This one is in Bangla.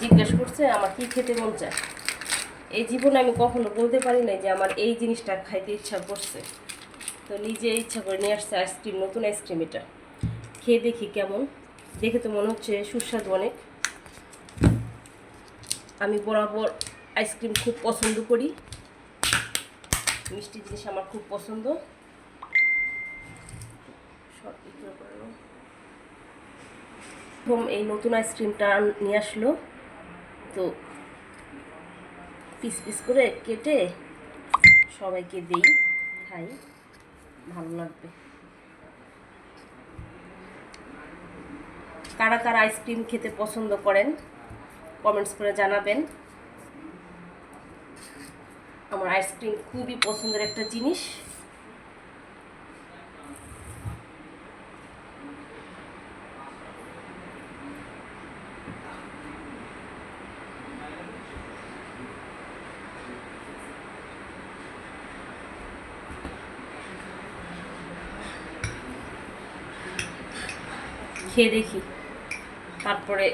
জিজ্ঞেস করছে, আমার কি খেতে মন চায়? এই জীবনে আমি কখনো বলতে পারি না যে আমার এই জিনিসটা খাইতে ইচ্ছা করছে। তো নিজে ইচ্ছা করে নিয়ে আসছে আইসক্রিম, নতুন আইসক্রিম এটা। খেয়ে দেখি কেমন। দেখে তো মনে হচ্ছে সুস্বাদু অনেক। আমি বরাবর আইসক্রিম খুব পছন্দ করি। মিষ্টি জিনিস আমার খুব পছন্দ। সব। প্রথম এই নতুন আইসক্রিমটা নিয়ে আসলো। তো পিস পিস করে কেটে সবাইকে দেই, খাই, ভালো লাগবে। কারা কারা আইসক্রিম খেতে পছন্দ করেন কমেন্টস করে জানাবেন। আমার আইসক্রিম খুবই পছন্দের একটা জিনিস। খেয়ে দেখি। তারপরে